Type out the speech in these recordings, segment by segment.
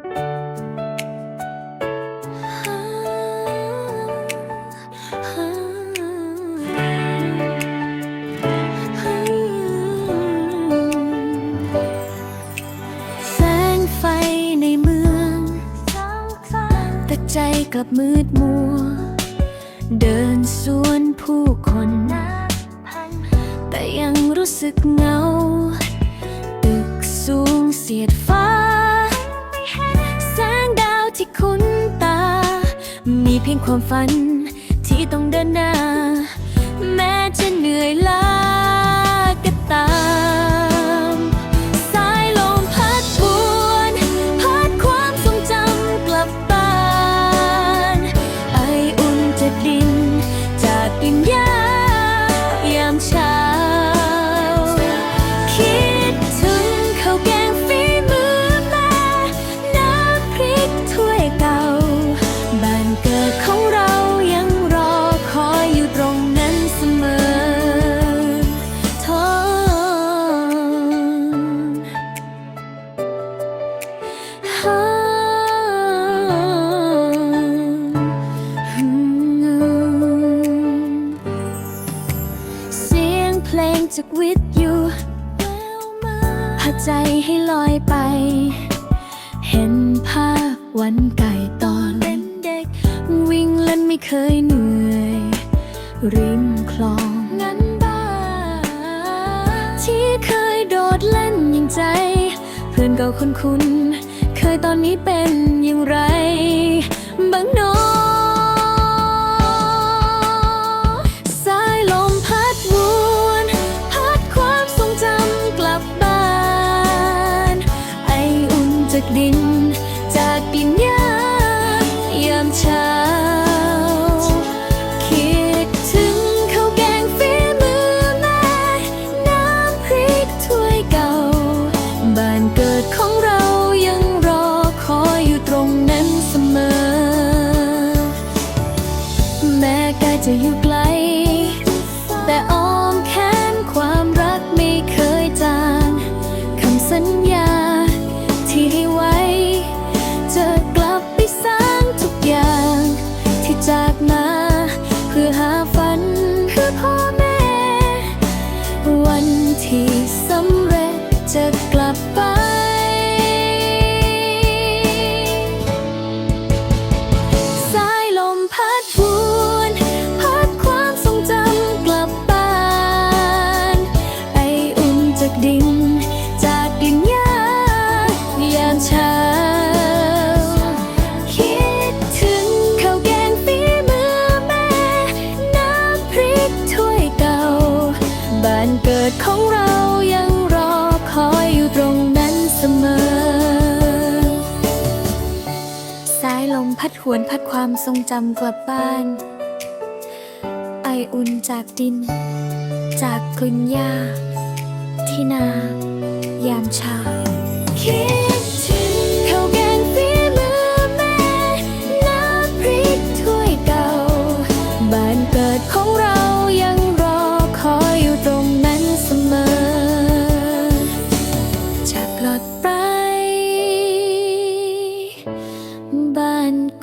แสงไฟในเมืองต่ใจกลับมืดมัว เดินสวนผู้คนแต่ยังรู้สึกเหงา ตึกสูงเสียดฟ้า พียงความฝันที่ต้องเดินหน้า เสียงเพลงจากวิทยุแววมาพาใจให้ลอยไป เห็นภาพวันไก่ตอนเป็นเด็ก วิ่งเล่นไม่เคยเหนื่อย ริมคลองนั้นบ้าที่เคยโดดเล่นอย่างใจ เพื่อนเก่าคนคุ้นๆ เคยตอนนี้เป็นอย่างไรบางน้อสายลมพัดวนพัดความทรงจำกลับบ้าน ไออุ่นจากดิน จากดินหญ้ายามเช้า แต่อ้อมแขนความรักไม่เคยจางคำสัญญาที่ให้ไว้ จะกลับไปสร้างทุกอย่าง ที่จากมาเพื่อหาฝันเพื่อพ่อแม่ วันที่สำเร็จจะกลับไป หวนพัดความทรงจำกลับบ้าน ไออุ่นจากดิน จากกลิ่นหญ้า ที่นา ยามเช้าคิดถึงข้าวแกงฝีมือแม่ น้ำพริกถ้วยเก่า บ้านเกิดของเรายัง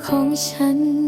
ของฉัน